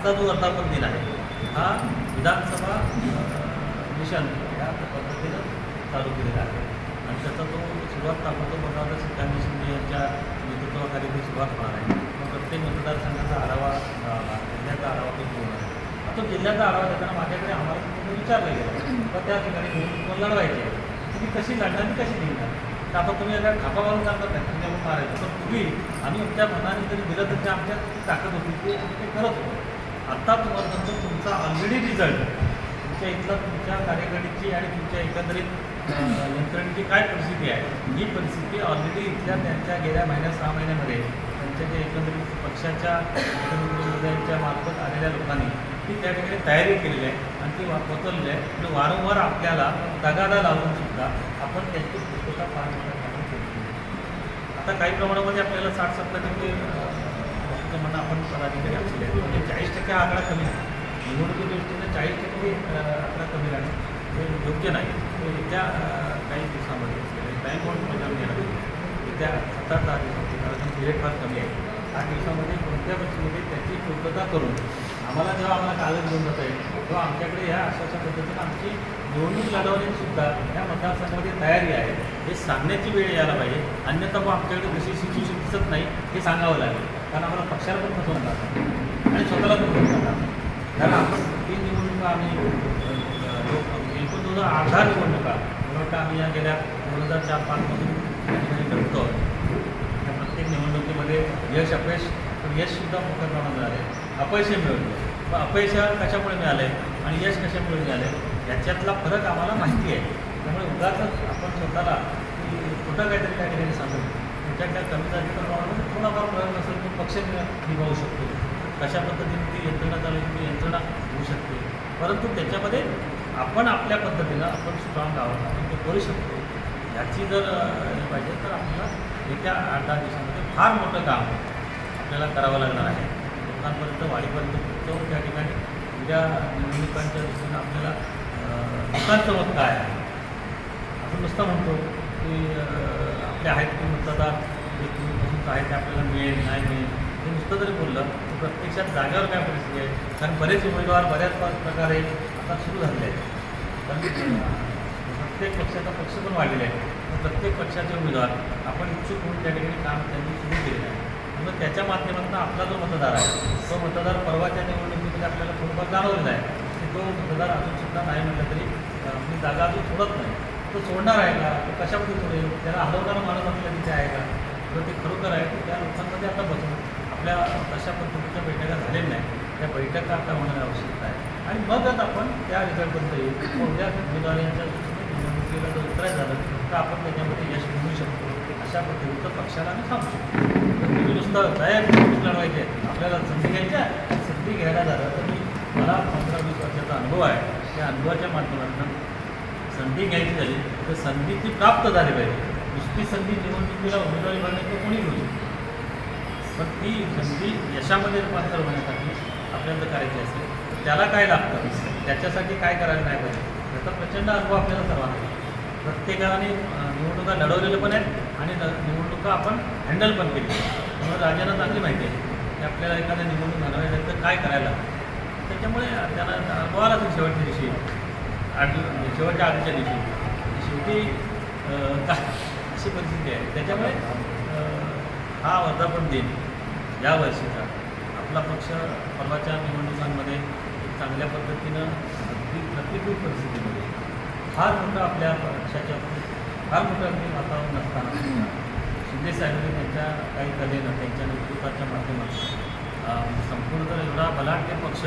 आजचा जो वर्धापन दिन आहे हा विधानसभा मिशन या पद्धतीनं चालू केलेला आहे. आणि त्याचा तो सुरुवात ताबडतोब बनवता सिद्धांत शिंदे यांच्या नेतृत्वाखाली ती सुरुवात होणार आहे. मग प्रत्येक मतदारसंघाचा आढावा जिल्ह्याचा आढावा ते घेऊन आहे आता तो जिल्ह्याचा आढावा देताना माझ्याकडे आम्हाला तुम्ही विचारलं गेलं. तर त्या ठिकाणी घेऊन लढवायची? आहे तुम्ही कशी लढणार आणि कशी निघणार तर आता तुम्ही एका खापा मारून सांगतात नाही तुम्ही मारायचं. तर पूर्वी आम्ही आमच्या मनाने जरी दिलं तर ते आमच्या ताकद होती ते आम्ही ते करत होतो. आत्ता तुम्हाला तुमचा ऑलरेडी रिझल्ट तुमच्या इथला तुमच्या कार्यकारीची आणि तुमच्या एकंदरीत यंत्रणेची काय परिस्थिती आहे? ही परिस्थिती ऑलरेडी इथल्या त्यांच्या गेल्या महिन्या सहा महिन्यामध्ये त्यांच्या ज्या एकंदरीत पक्षाच्या प्रतिनिधींच्या मार्फत आलेल्या लोकांनी ती त्या ठिकाणी तयारी केलेली आहे आणि ती वा- पोचवलेली आहे. आणि वारंवार आपल्याला तगादा लावून सुद्धा आपण त्यांची पुस्तकं फार केली. आता काही प्रमाणामध्ये आपल्याला साठ सत्तर टक्के म्हणणं आपण पदाधिकारी असले टक्के आकडा कमी आहे निवडणुकी दृष्टीने चाळीस टक्के आकडा कमी राहणे हे योग्य नाही. हे येत्या काही दिवसामध्ये टाईम म्हणून आम्ही येणार येत्या सात आठ दहा दिवसामध्ये कारण पिरियड फार कमी आहे. आठ दिवसामध्ये कोणत्या गोष्टीमध्ये त्याची पूर्तता करून आम्हाला जेव्हा आम्हाला कागद घेऊन जात आहे तेव्हा आमच्याकडे ह्या अशा अशा पद्धतीनं आमची निवडणूक लढवण्याची सुद्धा मतदारसंघामध्ये तयारी आहे. हे सांगण्याची वेळ यायला पाहिजे. अन्यथा मग आमच्याकडे कशी सिच्युएशन दिसत नाही हे सांगावं लागेल. कारण आम्हाला पक्षाला पण फसवून जातात. आणि स्वतःला पण फसवून कारण आपण तीन निवडणुका आम्ही एकूण दोन हजार आठ निवडणुका मला वाटतं आम्ही या गेल्या दोन हजार चार पाचपासून करतो त्या प्रत्येक निवडणुकीमध्ये यश अपयश पण यशसुद्धा मोठ्या प्रमाणात आहे अपयशही मिळवलं पण अपयश कशामुळे मिळाले आणि यश कशामुळे मिळाले याच्यातला फरक आम्हाला माहिती आहे. त्यामुळे उगाच आपण स्वतःला की कुठं काहीतरी त्या ठिकाणी सांगू त्याच्यातल्या कमी जास्त प्रमाणामध्ये थोडाफार प्रयोग असेल तो पक्ष निभावू शकतो. कशा पद्धतीने ती यंत्रणा चालवली ती यंत्रणा होऊ शकते. परंतु त्याच्यामध्ये आपण आपल्या पद्धतीनं आपण स्ट्रॉंग आहोत आपण ते करू शकतो. ह्याची जर हे पाहिजे तर आपल्याला येत्या आठ दहा दिवसामध्ये फार मोठं काम आपल्याला करावं लागणार आहे. लोकांपर्यंत वाढीपर्यंत पोहोचवून त्या ठिकाणी उद्या निवडणुकांच्या दृष्टीनं आपल्याला लोकांचं मत काय आहे? आपण नुसतं म्हणतो की आपले आहेत ते मतदार जे पूर्वीपासून आहे ते आपल्याला मिळेल नाही मिळेल हे नुसतं जरी बोललं प्रत्यक्षात जागेवर काय परिस्थिती आहे? कारण बरेच उमेदवार बऱ्याच प्रकारे आता सुरू झालेले आहेत. पण प्रत्येक पक्षाचा पक्ष पण वाढलेला आहे. प्रत्येक पक्षाचे उमेदवार आपण इच्छुक होऊन त्या ठिकाणी काम त्यांनी सुरू केलेलं आहे. मग त्याच्या माध्यमातून आपला जो मतदार आहे तो मतदार परवाच्या निवडणुकीमध्ये आपल्याला थोडंफार जाणवलेला आहे. की तो मतदार अजून सुद्धा नाही म्हटलं तरी म्हणजे जागा अजून सोडत नाही. तो सोडणार आहे का? तो कशामध्ये सोडेल? त्याला हलवणारा माणूस आपल्या तिथे आहे का? तर ते खरोखर आहे. की त्या लोकांमध्ये आता बसून आपल्या तशा पद्धतीच्या बैठका झालेल्या नाही. त्या बैठका आता होण्याची आवश्यकता आहे. आणि मगच आपण त्या रिझल्टपर्यंत येऊ कोणत्या उमेदवारांच्या निवडणुकीला जर उतरायचं झालं तर आपण त्याच्यामध्ये यश मिळवू शकतो. अशा पद्धतीचं पक्षाला आम्ही सांगू शकतो. तर तुम्ही नुसतं तयार निवडणूक लढवायची. आहे आपल्याला संधी घ्यायची आहे. संधी घ्यायला झालं तर मी मला पंधरा वीस वर्षाचा अनुभव आहे. त्या अनुभवाच्या माध्यमातून संधी घ्यायची झाली. तर संधी ती प्राप्त झाली पाहिजे. नुसती संधी निवडणुकीला उमेदवारी भरण्याचं कोणी घेऊ शकतो पण ती संधी यशामध्ये रूपांतर होण्यासाठी आपल्याला जर करायची असेल तर त्याला काय लागतं? त्याच्यासाठी काय करायला नाही पाहिजे? याचा प्रचंड अनुभव आपल्याला सर्वांना प्रत्येकाने निवडणुका लढवलेल्या पण आहेत आणि न- निवडणुका आपण हँडल पण केली. त्यामुळे राजांना चांगली माहिती आहे की आपल्याला एखाद्या निवडणूक लढवायला तर काय करायला त्याच्यामुळे त्याला अनुभवाला असेल शेवटच्या दिवशी आठ म्हणजे शेवटच्या आधीच्या दिवशी शेवटी अशी परिस्थिती आहे. त्याच्यामुळे हा वर्धापन दिन या वर्षीचा. आपला पक्ष परवाच्या निवडणुकांमध्ये चांगल्या पद्धतीनं अगदी प्रतिकूल परिस्थितीमध्ये फार मोठं आपल्या पक्षाच्या फार मोठं अगदी वातावरण नसताना शिंदे साहेबांनी त्यांच्या काही कलेनं त्यांच्या नेतृत्वाच्या माध्यमातून संपूर्ण जर एवढा बलाढ्य पक्ष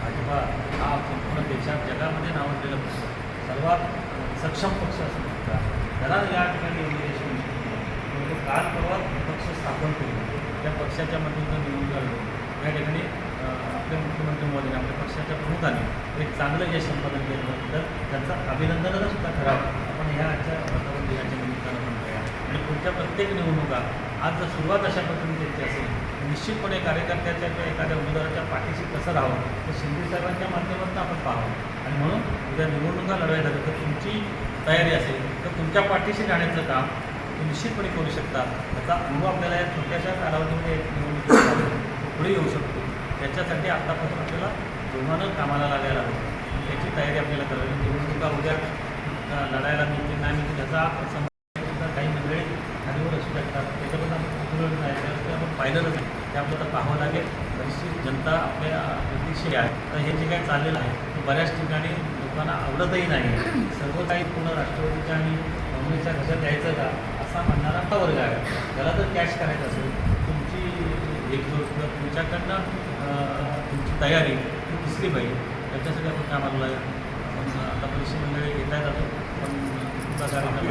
भाजपा हा संपूर्ण देशात जगामध्ये नावाजलेला पक्ष सर्वात सक्षम पक्ष असू शकता. त्याला या ठिकाणी यश मिळू म्हणजे काल परवा पक्ष स्थापन करून त्या पक्षाच्या माध्यमातून निवडून आलो. या ठिकाणी आपल्या मुख्यमंत्री मोदींनी आपल्या पक्षाच्या प्रमुखांनी एक चांगलं यश संपादन केलं तर त्यांचा अभिनंदनाला सुद्धा ठराव आपण ह्या आजच्या वातावरण दिनाच्या निमित्तानं म्हणतोय. आणि पुढच्या प्रत्येक निवडणुका आज जर सुरुवात अशा पद्धतीने त्यांची असेल निश्चितपणे कार्यकर्त्याच्या किंवा एखाद्या उमेदवाराच्या पाठीशी कसं राहावं तर शिंदे साहेबांच्या माध्यमातून आपण पाहावं. आणि म्हणून उद्या निवडणुका लढवायला तर तुमची तयारी असेल तर तुमच्या पाठीशी जाण्याचं काम निश्चितपणे करू शकता. त्याचा अनुभव आपल्याला या छोट्याशा कालावधीमध्ये पुढे येऊ शकतो. त्याच्यासाठी आत्तापासून आपल्याला जोमानं कामाला लागायला हवं. त्याची तयारी आपल्याला करावी निवडणुका उद्या लढायला मिळते नाही त्याचा सुद्धा काही मंडळी खालीवर असू शकतात. त्याच्याबद्दल आपण कुतूहल नाही आपण पाहिलेलं नाही त्याबद्दल पाहावं लागेल. बरीचशी जनता आपल्या प्रतीक्षे आहे. तर हे जे काही चाललेलं आहे ते बऱ्याच ठिकाणी लोकांना आवडतही नाही. सर्व काही पूर्ण राष्ट्रवादीच्या आणि काँग्रेसच्या घशात द्यायचं का? असा म्हणणारा हा वर्ग आहे त्याला जर कॅश करायचं असेल. तुमची एकजूट किंवा तुमच्याकडनं तुमची तयारी ती दिसली पाहिजे त्याच्यासाठी आपण कामाला आहे आपण आता परीक्षा मंडळी आहेत जातो पण तुमचा कार्यक्रम